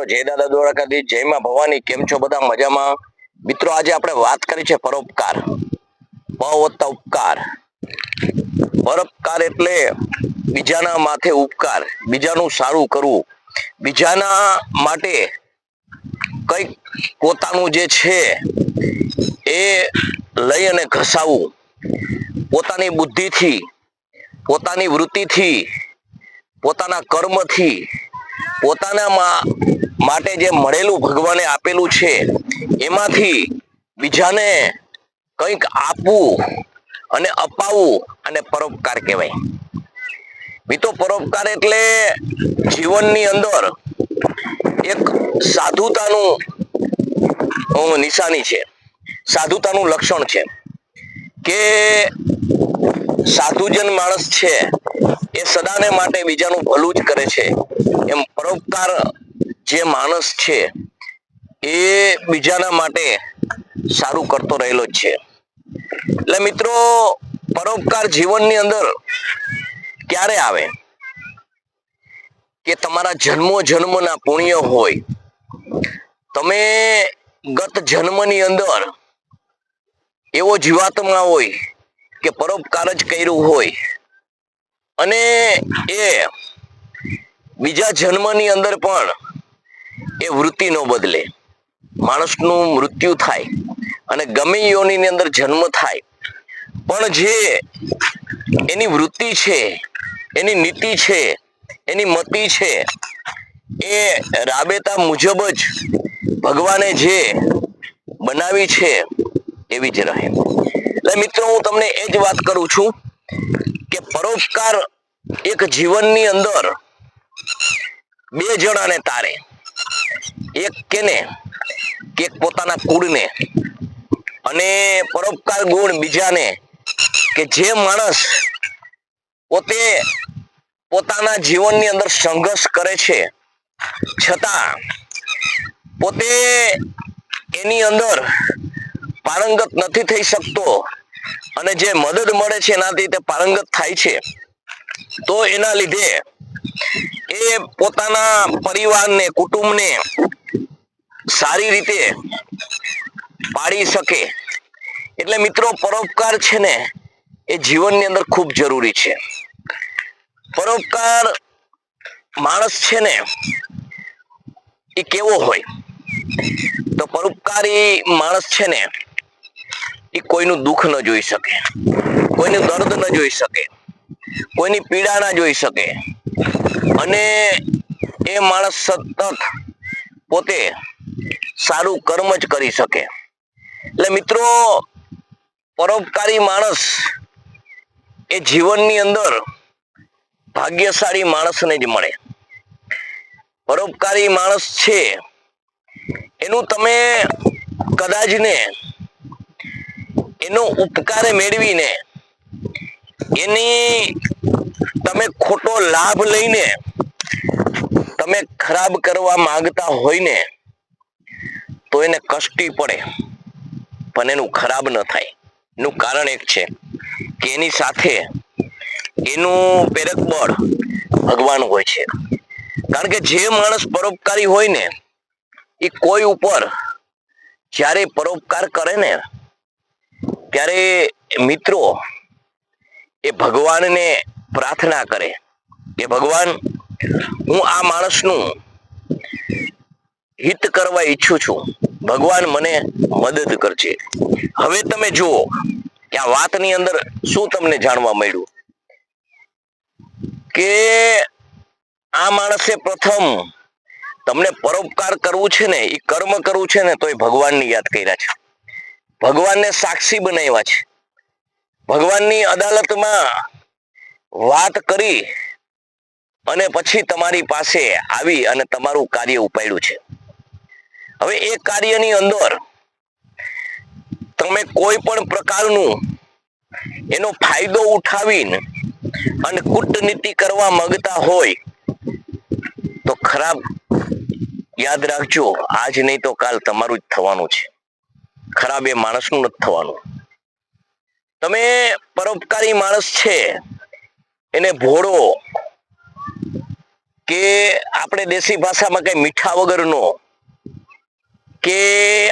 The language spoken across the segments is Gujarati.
મિત્રો, જય દાદા દ્વારકાધી જય માં ભવાની, કેમ છો બધા મજામાં? મિત્રો, આજે આપણે વાત કરી છે પરોપકાર. પ ઉપકાર. પરોપકાર એટલે બીજાના માથે ઉપકાર, બીજાનું સારું કરવું. બીજાના માટે કંઈક પોતાનું જે છે એ લઈ અને ઘસાવવું પોતાની બુદ્ધિથી, પોતાની વૃત્તિથી, પોતાના કર્મથી પોતાના મા- માટે જે મળેલું ભગવાને આપેલું છે, એમાંથી બીજાને કંઈક આપવું અને અપાવવું અને પરોપકાર કહેવાય. મિત્રો પરોપકાર એટલે જીવનની અંદર એક સાધુતાનું નિશાની છે. સાધુતાનું લક્ષણ છે કે સાધુજન માણસ છે એ સદાને માટે બીજાનું ભલું જ કરે છે. એમ પરોપકાર જે માણસ છે, એ બીજાના માટે સારું કરતો રહેલો છે. એટલે મિત્રો, પરોપકાર જીવનની અંદર ક્યારે આવે? કે તમારા જન્મો જન્મના પુણ્ય હોય. તમે ગત જન્મની અંદર એવો જીવાતમાં હોય કે પરોપકાર જ કર્યું હોય અને એ બીજા જન્મની અંદર પણ એ વૃત્તિ ન બદલે. માણસનું મૃત્યુ થાય અને ગમે યોનિની અંદર જન્મ થાય, પણ જે એની વૃત્તિ છે, એની નીતિ છે, એની મતિ છે, એ રાબેતા મુજબ જ ભગવાને જે બનાવી છે, એવી જ રહે. એટલે મિત્રો, હું તમને એ જ વાત કરું છું કે પરોપકાર એક જીવનની અંદર બે જણાને તારે. એક કેને, કે પોતાના કુળને અને પરોપકાર ગુણ બીજાને, કે જે માણસ પોતે પોતાના જીવનની અંદર સંઘર્ષ કરે છે. છતાં પોતે એની અંદર પારંગત નથી થઈ શકતો અને જે મદદ મળે છે એનાથી તે પારંગત થાય છે. તો એના લીધે એ પોતાના પરિવારને, કુટુંબને સારી રીતે પાડી શકે. એટલે મિત્રો, પરોપકાર છે ને, એ જીવનની અંદર ખૂબ જરૂરી છે. પરોપકાર માણસ છે ને, એ કેવો હોય? તો પરોપકારી માણસ છે ને, એ કોઈનું દુઃખ ન જોઈ શકે, કોઈનું દર્દ ન જોઈ શકે, કોઈની પીડા ના જોઈ શકે અને એ માણસ સતત પોતે સારું કર્મ જ કરી શકે. એટલે મિત્રો, પરોપકારી માણસ એ જીવનની અંદર ભાગ્યશાળી માણસને જ મળે. પરોપકારી માણસ છે, એનું તમે કદાચ ને એનો ઉપકાર મેળવીને એની તમે ખોટો લાભ લઈને તમે ખરાબ કરવા માંગતા હોય ને, તો એને કષ્ટી પડે. પણ એનું ખરાબ ન થાય. નું કારણ એક છે કે એની સાથે એનું પ્રેરક બળ ભગવાન હોય છે. કારણ કે જે માણસ પરોપકારી હોય ને, એ કોઈ ઉપર જ્યારે પરોપકાર કરે ને, ત્યારે મિત્રો એ ભગવાનને પ્રાર્થના કરે કે ભગવાન, હું આ માણસનું હિત કરવા ઈચ્છું છું. ભગવાન મને મદદ કરજે. હવે તમે જુઓ કે આ વાતની અંદર શું તમને જાણવા મળ્યું? કે આ માણસે પ્રથમ તમને પરોપકાર કરવું છે ને એ કર્મ કરવું છે ને તો એ ભગવાનની યાદ કર્યા છે. ભગવાનને સાક્ષી બનાવ્યા છે. ભગવાનની અદાલતમાં વાત કરી અને પછી તમારી પાસે આવી અને તમારું કાર્ય ઉપાડ્યું છે. હવે એ કાર્યની અંદર તમે કોઈ પણ પ્રકારનું એનો ફાયદો ઉઠાવીને અને કૂટનીતિ કરવા માંગતા હોય તો ખરાબ યાદ રાખજો, આજ નહીં તો કાલ તમારું જ થવાનું છે. ખરાબ એ માણસનું નથી થવાનું. તમે પરોપકારી માણસ છે એને ભોળો કે આપણે દેશી ભાષામાં કઈ મીઠા વગરનો કે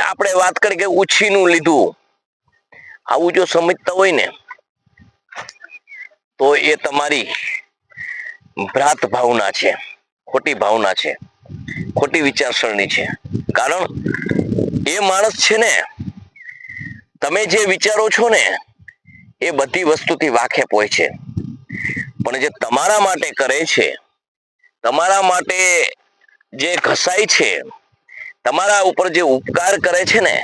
આપણે વાત કરી કે ઉછીનું લીધું. આવું જો સમજતા હોય ને, તો એ તમારી ભ્રાત ભાવના છે, ખોટી ભાવના છે, ખોટી વિચારસરણી છે. કારણ એ માણસ છે ને, તમે જે વિચારો છો ને, એ બધી વસ્તુથી વાકેફ હોય છે. પણ જે તમારા માટે કરે છે, તમારા માટે જે ઘસાય છે, તમારા ઉપર જે ઉપકાર કરે છે ને,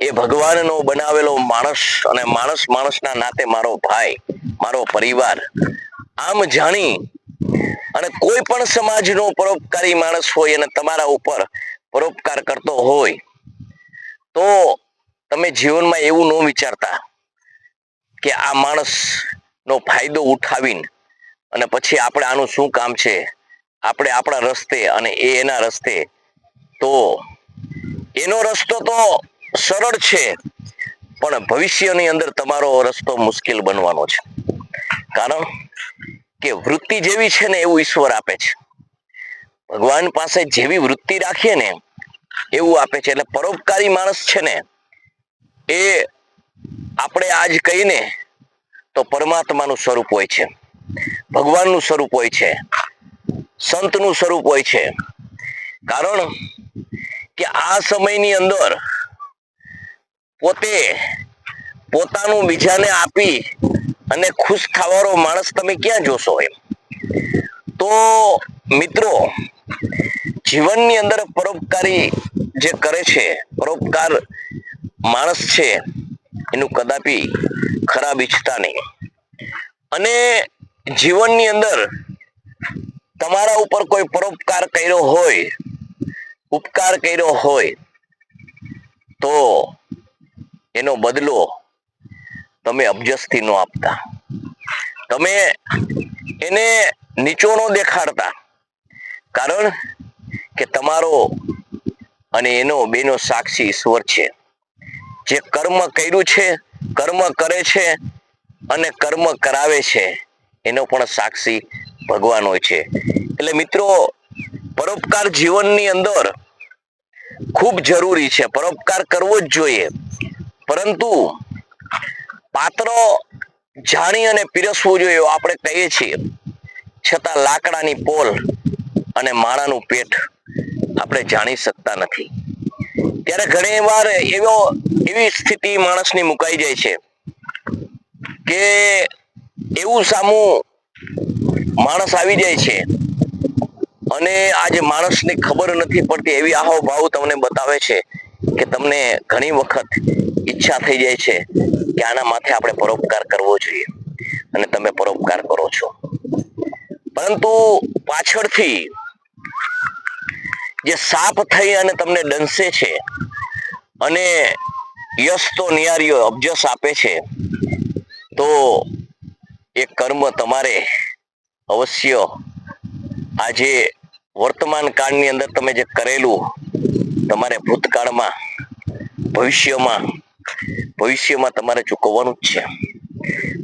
એ ભગવાનનો બનાવેલો માણસ અને માણસ માણસના નાતે મારો ભાઈ, મારો પરિવાર, આમ જાણી અને કોઈ પણ સમાજનો પરોપકારી માણસ હોય અને તમારા ઉપર પરોપકાર કરતો હોય, તો તમે જીવનમાં એવું ન વિચારતા કે આ માણસ નો ફાયદો ઉઠાવીને અને પછી આપણે આનું શું કામ છે? આપણે આપણા રસ્તે અને એ એના રસ્તે. તો એનો રસ્તો તો સરળ છે, પણ ભવિષ્યની અંદર તમારો રસ્તો મુશ્કેલ બનવાનો છે. કારણ કે વૃત્તિ જેવી છે ને એવું ઈશ્વર આપે છે. ભગવાન પાસે જેવી વૃત્તિ રાખીએ ને એવું આપે છે. એટલે પરોપકારી માણસ છે ને એ આપણે આજ કહીને તો પરમાત્માનું સ્વરૂપ હોય છે. ભગવાનનું સ્વરૂપ હોય છે. સંતનું સ્વરૂપ હોય છે. કારણ કે આ સમયની અંદર પોતે પોતાનું બીજાને આપી અને ખુશ થવાનો માણસ તમે ક્યાં જોશો એમ? તો મિત્રો, જીવનની અંદર પરોપકારી જે કરે છે, પરોપકાર માણસ છે એનું કદાપી ખરાબ ઈચ્છતા નહીં. અને જીવનની અંદર તમારા ઉપર કોઈ પરોપકાર કર્યો હોય, ઉપકાર કર્યો હોય, તો એનો બદલો તમે અબજસથી ન આપતા. તમે એને નીચો ન દેખાડતા. કારણ કે તમારો અને એનો બેનો સાક્ષી ઈશ્વર છે. જે કર્મ કર્યું છે, કર્મ કરે છે અને કર્મ કરાવે છે, એનો પણ સાક્ષી ભગવાન હોય છે. એટલે મિત્રો, પરોપકાર જીવનની અંદર ખૂબ જરૂરી છે. પરોપકાર કરવો જ જોઈએ. પરંતુ પાત્ર જાણી અને પીરસવું જોઈએ આપણે કહીએ છીએ. છતાં લાકડાની પોલ અને માળાનું પેટ આપણે જાણી શકતા નથી. ત્યારે ઘણી વાર એવો, એવી સ્થિતિ માણસની મુકાઈ જાય છે કે એવું સામું માણસ આવી જાય છે અને આજે માણસને ખબર નથી પડતી એવી આહો તમને બતાવે છે કે તમને ઘણી વખત ઈચ્છા થઈ જાય છે કે આના માથે આપણે પરોપકાર કરવો જોઈએ અને તમે પરોપકાર કરો છો. પરંતુ પાછળથી જે સાપ થઈ અને તમને ડંસે છે અને યશ તો નિયારીઓ અબજસ આપે છે, તો એ કર્મ તમારે અવશ્ય આજે વર્તમાન કાળની અંદર તમે જે કરેલું તમારે ભૂતકાળમાં, ભવિષ્યમાં ભવિષ્યમાં તમારે ચૂકવવાનું જ છે.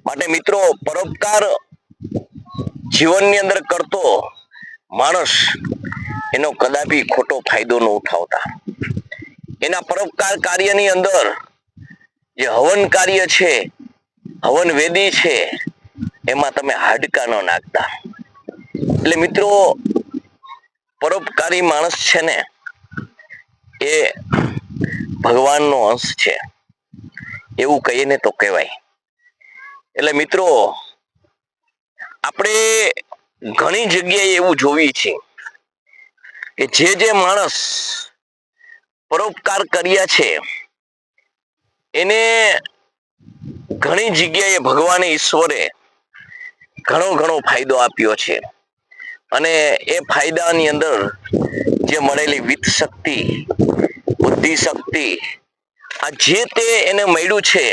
માટે મિત્રો, પરોપકાર જીવનની અંદર કરતો માણસ એનો કદાપી ખોટો ફાયદો ન ઉઠાવતા. એના પરોપકાર કાર્યની અંદર જે હવન કાર્ય છે, હવન વેદી છે, એમાં તમે હાડકા ન નાખતા. એટલે મિત્રો, પરોપકારી માણસ છે ને, એ ભગવાનનો અંશ છે. એવું કહીએ ને તો કહેવાય. એટલે મિત્રો, આપણે ઘણી જગ્યાએ એવું જોવી છે. કે જે જે માણસ પરોપકાર કર્યા છે, એને ઘણી જગ્યાએ ભગવાને ઈશ્વરે ઘણો ઘણો ફાયદો આપ્યો છે. અને એ ફાયદાની અંદર જે મળેલી વિત શક્તિ બુદ્ધિ શક્તિ આ જે તે એને મળ્યું છે,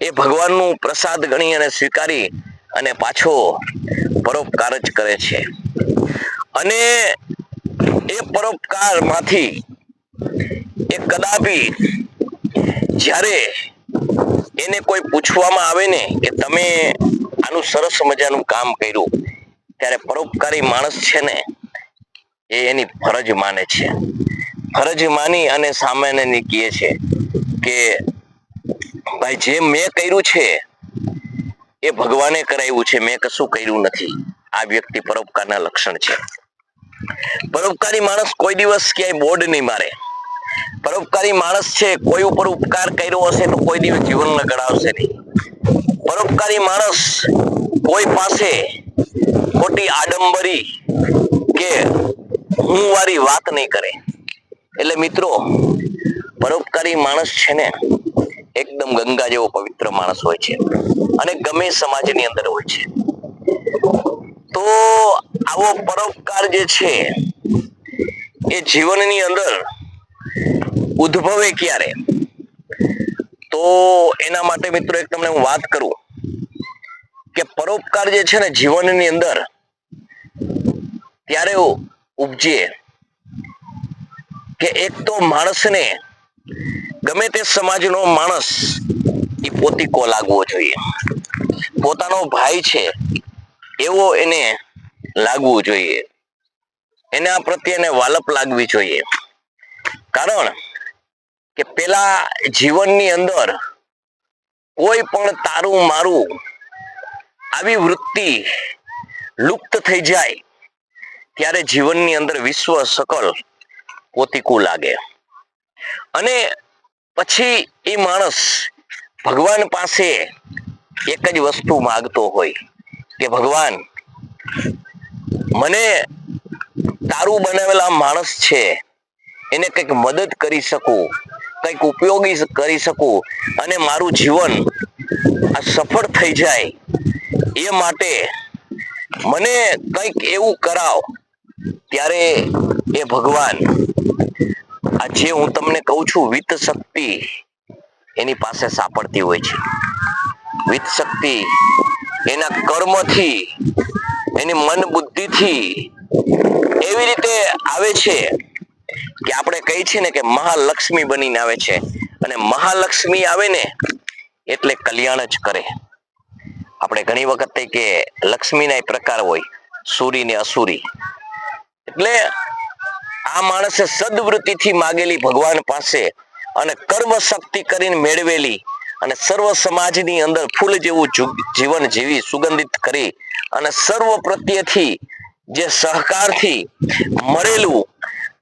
એ ભગવાનનું પ્રસાદ ગણી અને સ્વીકારી અને પાછો પરોપકાર જ કરે છે. અને એ પરોપકારમાંથી એ કદાપી જ્યારે એને કોઈ પૂછવામાં આવે ને કે તમે આનું સરસ મજાનું કામ કર્યું, ત્યારે પરોપકારી માણસ છે ને એ એની ફરજ માને છે. ફરજ માની અને સામાન્ય કહે છે કે, ભાઈ, જે મેં કર્યું છે એ ભગવાને કરાવ્યું છે, મેં કશું કર્યું નથી. આ વ્યક્તિ પરોપકારના લક્ષણ છે. પરોપકારી માણસ કોઈ દિવસ ક્યાંય બોર્ડ નહીં મારે. પરોપકારી માણસ છે, કોઈ ઉપર ઉપકાર કર્યો હશે તો કોઈ દિવસ જીવન ગણાવશે નહીં. પરોપકારી માણસ કોઈ પાસે ખોટી આડંબરી કે હું વારી વાત નહીં કરે. એટલે મિત્રો, પરોપકારી માણસ છે ને, એકદમ ગંગા જેવો પવિત્ર માણસ હોય છે. અને ગમે સમાજની અંદર હોય છે. આવો પરોપકાર જે છે, એ જીવનની અંદર ઉદ્ભવે ક્યારે? તો એના માટે મિત્રો એક તમને હું વાત કરું કે પરોપકાર જે છે ને જીવનની અંદર ત્યારે ઉપજે કે એક તો માણસને ગમે તે સમાજનો માણસ એ પોતીકો લાગવો જોઈએ. પોતાનો ભાઈ છે, એવો એને લાગવું જોઈએ. એના પ્રત્યે એને વાલપ લાગવી જોઈએ. કારણ કે પેલા જીવનની અંદર કોઈ પણ તારું મારું આવી વૃત્તિ લુપ્ત થઈ જાય, ત્યારે જીવનની અંદર વિશ્વ સકલ પોતીકું લાગે. અને પછી એ માણસ ભગવાન પાસે એક જ વસ્તુ માગતો હોય કે ભગવાન મને તારું બનાવેલા માણસ છે. એને કંઈક મદદ કરી શકું, કંઈક ઉપયોગી કરી શકું અને મારું જીવન આ સફળ થઈ જાય એ માટે મને કંઈક એવું કરાવ ત્યારે એ ભગવાન, આ જે હું તમને કહું છું વિત શક્તિ એની પાસે સાંપડતી હોય છે. વિત શક્તિ એના કર્મથી એની મન બુદ્ધિથી એવી રીતે આવે છે કે આપણે કહી છે ને કે મહાલક્ષ્મી બનીને આવે છે. અને મહાલક્ષ્મી આવે ને એટલે કલ્યાણ જ કરે. આપણે ઘણી વખત કે લક્ષ્મીના પ્રકાર હોય, સુરી ને અસુરી. એટલે આ માણસે સદવૃત્તિથી માગેલી ભગવાન પાસે અને કર્મ શક્તિ કરીને મેળવેલી અને સર્વ સમાજની અંદર ફૂલ જેવું જીવન જીવી સુગંધિત કરી અને સર્વ પ્રત્યેથી જે સહકારથી મળેલું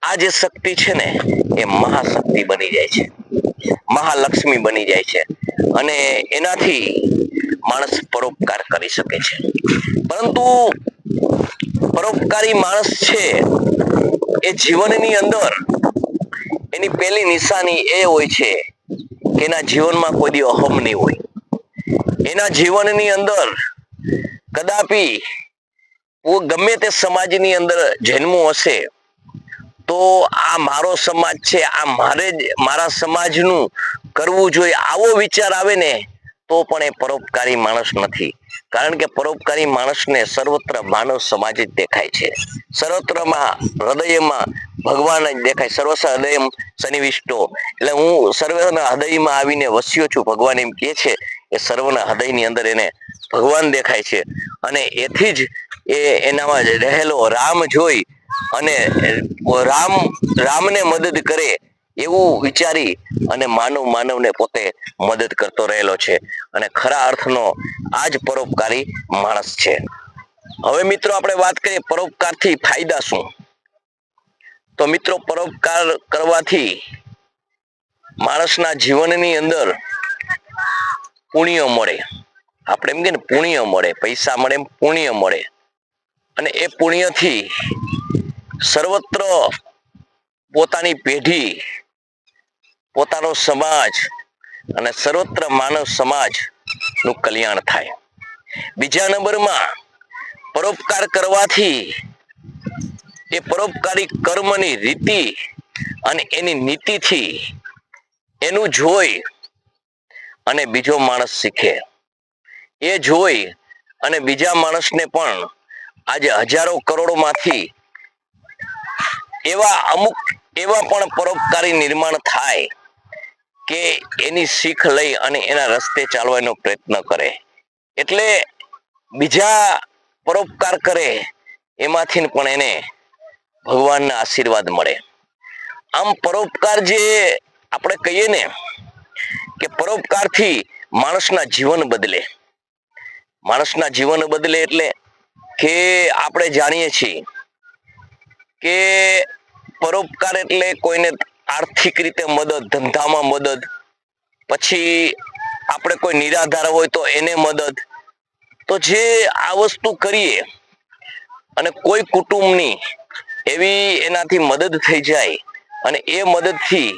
આ જે શક્તિ છે ને, એ મહાશક્તિ બની જાય છે. મહાલક્ષ્મી બની જાય છે. અને એનાથી માણસ પરોપકાર કરી શકે છે. પરંતુ પરોપકારી માણસ છે, એ જીવનની અંદર એની પહેલી નિશાની એ હોય છે કે એના જીવનમાં કોઈ દી અહમ નહીં હોય. એના જીવનની અંદર કદાપી હું ગમે તે સમાજની અંદર જન્મો હશે, તો આ મારો સમાજ છે, આ મારે જ, મારા સમાજનું કરવું જોઈએ, આવો વિચાર આવે ને, તો પણ એ પરોપકારી માણસ નથી. કારણ કે પરોપકારી માણસને સર્વત્ર માનવ સમાજ જ દેખાય છે. સર્વત્રમાં હૃદયમાં ભગવાન જ દેખાય, સર્વસ હૃદય સનિવિષ્ટો એટલે હું સર્વના હૃદયમાં આવીને વસ્યો છું, ભગવાન એમ કહે છે એ સર્વના હૃદયની અંદર એને ભગવાન દેખાય છે. અને એથી જ એ એનામાં રહેલો રામ જોઈ અને રામ, રામને મદદ કરે એવું વિચારી અને માનવ, માનવને પોતે મદદ કરતો રહેલો છે. અને ખરા અર્થનો આ જ પરોપકારી માણસ છે. હવે મિત્રો આપણે વાત કરીએ પરોપકારથી ફાયદા શું? તો મિત્રો પરોપકાર કરવાથી માણસના જીવનની અંદર પુણ્ય મળે. આપણે એમ કે ને, પુણ્ય મળે, પૈસા મળે એમ પુણ્ય મળે. અને એ પુણ્યથી સર્વત્ર પોતાની પેઢી, પોતાનો સમાજ અને સર્વત્ર માનવ સમાજનું કલ્યાણ થાય. બીજા નંબરમાં પરોપકાર કરવાથી એ પરોપકારી કર્મની રીતિ અને એની નીતિથી એનું જોઈ અને બીજો માણસ શીખે. એ જોઈ અને બીજા માણસને પણ આજે હજારો કરોડોમાંથી એવા અમુક એવા પણ પરોપકારી નિર્માણ થાય કે એની શીખ લઈ અને એના રસ્તે ચાલવાનો પ્રયત્ન કરે. એટલે બીજા પરોપકાર કરે એમાંથી પણ એને ભગવાનના આશીર્વાદ મળે. આમ પરોપકાર જે આપણે કહીએ ને કે પરોપકારથી માણસના જીવન બદલે. માણસના જીવન બદલે એટલે કે આપણે જાણીએ છીએ કે પરોપકાર એટલે કોઈને આર્થિક રીતે મદદ, ધંધામાં મદદ, પછી આપણે કોઈ નિરાધાર હોય તો એને મદદ. તો જે આ વસ્તુ કરીએ અને કોઈ કુટુંબની એવી એનાથી મદદ થઈ જાય અને એ મદદથી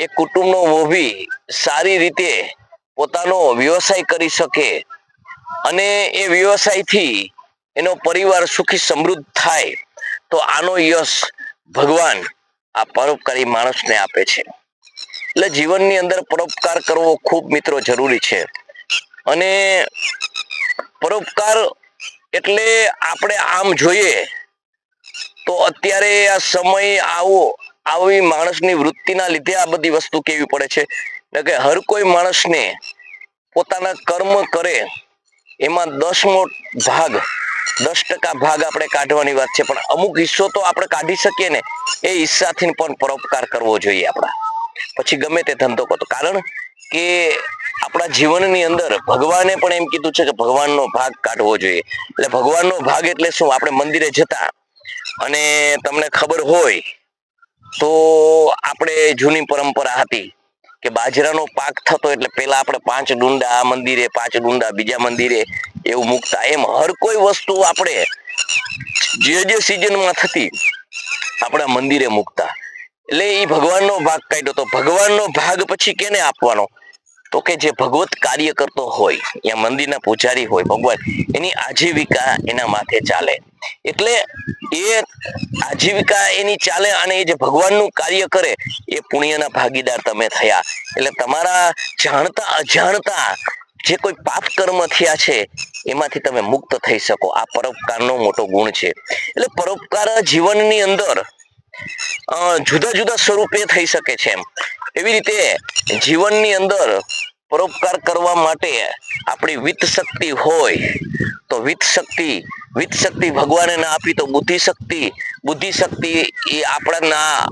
એ કુટુંબનો વોભી સારી રીતે પોતાનો વ્યવસાય કરી શકે અને એ વ્યવસાયથી એનો પરિવાર સુખી સમૃદ્ધ થાય, તો આનો યશ ભગવાન આ પરોપકારી માણસને આપે છે. એટલે જીવનની અંદર પરોપકાર કરવો ખૂબ મિત્રો જરૂરી છે. અને પરોપકાર એટલે આપણે આમ જોઈએ તો અત્યારે આ સમય આવો, આવી માણસની વૃત્તિના લીધે આ બધી વસ્તુ કેવી પડે છે? એટલે કે હર કોઈ માણસને પોતાના કર્મ કરે એમાં દસમો ભાગ, દસ ટકા ભાગ આપણે કાઢવાની વાત છે, પણ અમુક હિસ્સો તો આપણે કાઢી શકીએ ને, એ હિસ્સાથી પણ પરોપકાર કરવો જોઈએ આપણા. પછી ગમે તે ધંધો કરતો. કારણ કે આપણા જીવનની અંદર ભગવાને પણ એમ કીધું છે કે ભગવાનનો ભાગ કાઢવો જોઈએ. એટલે ભગવાનનો ભાગ એટલે શું? આપણે મંદિરે જતા અને તમને ખબર હોય તો આપણે જૂની પરંપરા હતી. કે બાજરાનો પાક થતો એટલે પેલા આપણે પાંચ ડુંડા આ મંદિરે, પાંચ ડુંડા બીજા મંદિરે એવું મૂકતા. એમ હર કોઈ વસ્તુ આપણે જે જે સિઝનમાં થતી આપણા મંદિરે મૂકતા. એટલે એ ભગવાનનો ભાગ કાઢ્યો તો ભગવાનનો ભાગ પછી કેને આપવાનો? તો કે જે ભગવત કાર્ય કરતો હોય, યા મંદિરના પૂજારી હોય, ભગવાન, એની આજીવિકા એના માથે ચાલે. એટલે એ આજીવિકા એની ચાલે અને એ જે ભગવાનનું કાર્ય કરે, એ પુણ્યના ભાગીદાર તમે થયા. એટલે તમારા જાણતા અજાણતા જે કોઈ પાપ કર્મ થયા છે, એમાંથી તમે મુક્ત થઈ શકો. આ પરોપકારનો મોટો ગુણ છે. એટલે પરોપકાર જીવનની અંદર જુદા જુદા સ્વરૂપે થઈ શકે છે એમ. એવી રીતે જીવનની અંદર પરોપકાર કરવા માટે આપણી વિત્ત શક્તિ હોય, તો વિત્ત શક્તિ વિત્ત શક્તિ ભગવાને ના આપી તો બુદ્ધિ શક્તિ બુદ્ધિ શક્તિ એ આપણા ના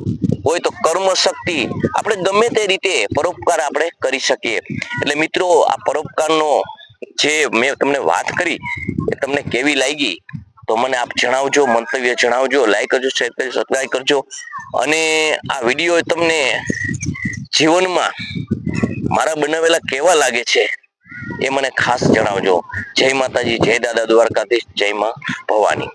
હોય તો કર્મ શક્તિ આપણે ગમે તે રીતે પરોપકાર આપણે કરી શકીએ. એટલે મિત્રો, આ પરોપકારનો જે મેં તમને વાત કરી, એ તમને કેવી લાગી, તો મને આપ જણાવજો, મંતવ્ય જણાવજો લાઈક કરજો શેર કરજો સબસ્ક્રાઈબ કરજો. અને આ વીડિયો તમને જીવનમાં મારા બનાવેલા કેવા લાગે છે? એ મને ખાસ જણાવજો. જય માતાજી જય દાદા દ્વારકાધીશ જય મા ભવાની.